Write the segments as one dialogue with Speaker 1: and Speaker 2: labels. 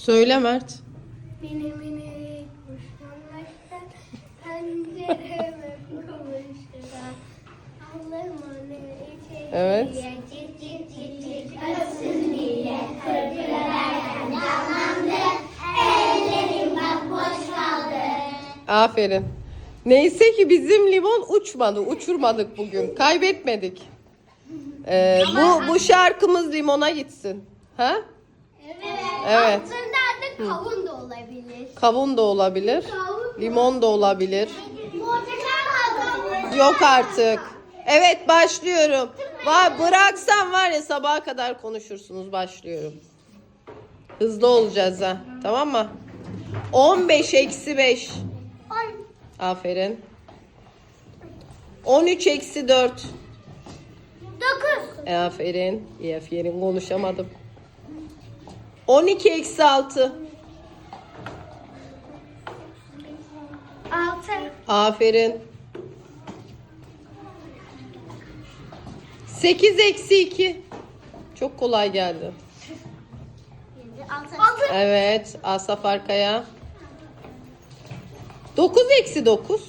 Speaker 1: Söyle Mert.
Speaker 2: Mini mini pencereme içeri.
Speaker 1: Evet.
Speaker 2: Cik cik cik cik ötsün diye kırkırlarken canlandı. Ellerim bak boş kaldı.
Speaker 1: Aferin. Neyse ki bizim limon uçmadı. Uçurmadık bugün. Kaybetmedik. Ee, bu bu şarkımız limona gitsin. Ha?
Speaker 2: Evet.
Speaker 1: Evet.
Speaker 2: Kavun da olabilir.
Speaker 1: Kavun da olabilir.
Speaker 2: Kavun.
Speaker 1: Limon da olabilir.
Speaker 2: Portakal.
Speaker 1: Yok artık. Evet başlıyorum. Var bıraksan var ya sabaha kadar konuşursunuz. Başlıyorum. Hızlı olacağız ha. Tamam mı? 15 eksi 5.
Speaker 2: On.
Speaker 1: Aferin. 13 eksi 4.
Speaker 2: Dokuz.
Speaker 1: E, aferin. İyi aferin konuşamadım. 12 eksi 6. Aferin. 8 eksi 2. Çok kolay geldi. Evet. Asaf arkaya. 9 eksi 9.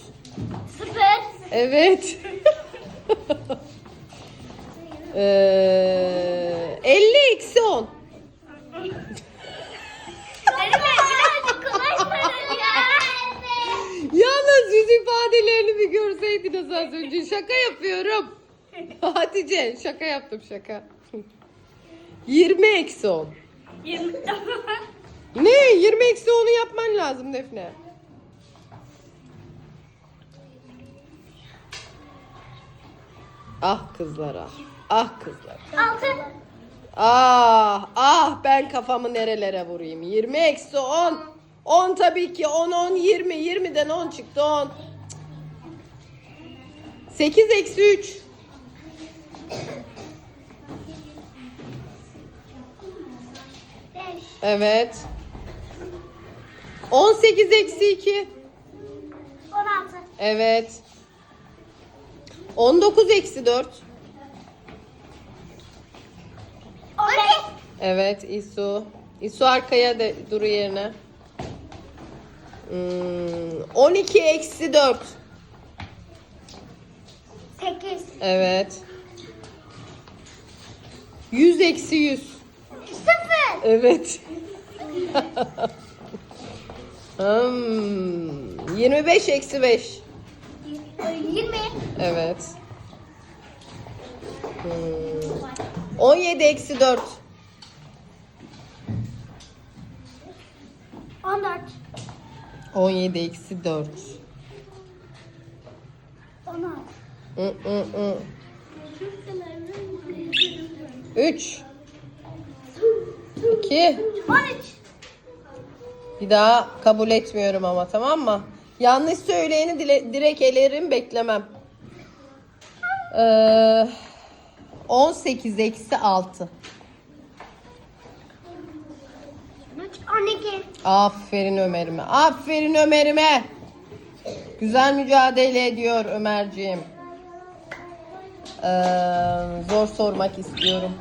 Speaker 2: Sıfır.
Speaker 1: Evet. ee, 50 eksi 10. bir görseydiniz az önce. Şaka yapıyorum. Hatice şaka yaptım şaka. 20 eksi 10.
Speaker 2: Yirmi.
Speaker 1: Ne? 20 eksi 10'u yapman lazım Defne. Ah kızlar ah. Ah kızlar.
Speaker 2: Altı.
Speaker 1: Ah ah ben kafamı nerelere vurayım. 20 eksi 10. 10 tabii ki 10 10 20. 20'den 10 çıktı 10. 8 eksi 3.
Speaker 2: Beş.
Speaker 1: Evet. 18 eksi 2.
Speaker 2: On altı.
Speaker 1: Evet. 19 eksi 4.
Speaker 2: On beş.
Speaker 1: Evet İsu. İsu arkaya de duru yerine. Hmm, 12 eksi 4.
Speaker 2: Sekiz.
Speaker 1: Evet. 100 eksi 100.
Speaker 2: Sıfır.
Speaker 1: Evet. hmm, 25 eksi 5.
Speaker 2: Yirmi.
Speaker 1: Evet. Hmm, 17 eksi 4.
Speaker 2: On dört.
Speaker 1: 17 eksi 4.
Speaker 2: On altı.
Speaker 1: Hı, hı, hı. 3 2
Speaker 2: On üç.
Speaker 1: Bir daha kabul etmiyorum ama tamam mı? Yanlış söyleyeni dile, direkt elerim beklemem. Ee, 18 eksi 6.
Speaker 2: On iki.
Speaker 1: Aferin Ömer'ime. Aferin Ömer'ime. Güzel mücadele ediyor Ömerciğim. Ee, zor sormak istiyorum.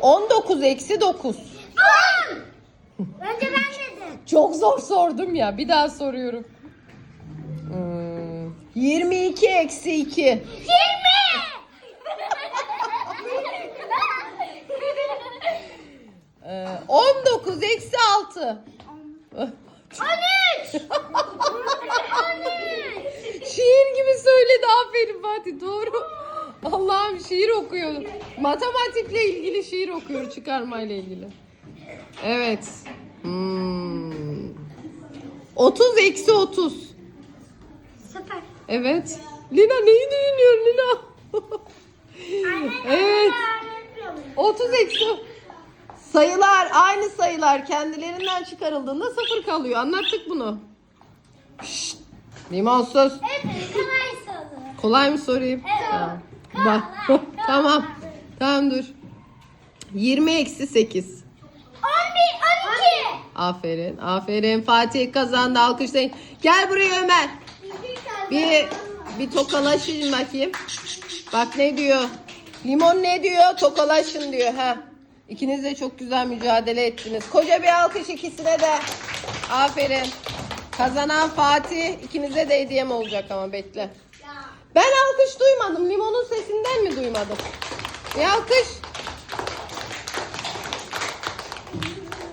Speaker 1: 19 eksi 9.
Speaker 2: On. Önce ben dedim.
Speaker 1: Çok zor sordum ya. Bir daha soruyorum. Hmm, 22 eksi 2.
Speaker 2: Yirmi.
Speaker 1: Ee, 19 eksi 6.
Speaker 2: On üç. On üç.
Speaker 1: Şiir gibi söyledi aferin Fatih doğru. Allah'ım şiir okuyor. Matematikle ilgili şiir okuyor çıkarmayla ilgili. Evet. Hmm. 30 eksi 30.
Speaker 2: Sıfır.
Speaker 1: Evet. Lina neyi düşünüyor Lina? evet. 30 eksi sayılar aynı sayılar kendilerinden çıkarıldığında sıfır kalıyor. Anlattık bunu. Şşt. Limonsuz.
Speaker 2: Evet, kolay soru.
Speaker 1: Kolay mı sorayım?
Speaker 2: Evet.
Speaker 1: Tamam. Bak. tamam. Tamam dur. 20 eksi 8.
Speaker 2: On bir, on iki.
Speaker 1: Aferin. Aferin. Fatih kazandı. Alkışlayın. Gel buraya Ömer. Bir bir tokalaşın bakayım. Bak ne diyor? Limon ne diyor? Tokalaşın diyor ha. İkiniz de çok güzel mücadele ettiniz. Koca bir alkış ikisine de. Aferin. Kazanan Fatih. İkinize de hediyem olacak ama bekle. Ben alkış duymadım. Limonun sesinden mi duymadım? Bir alkış.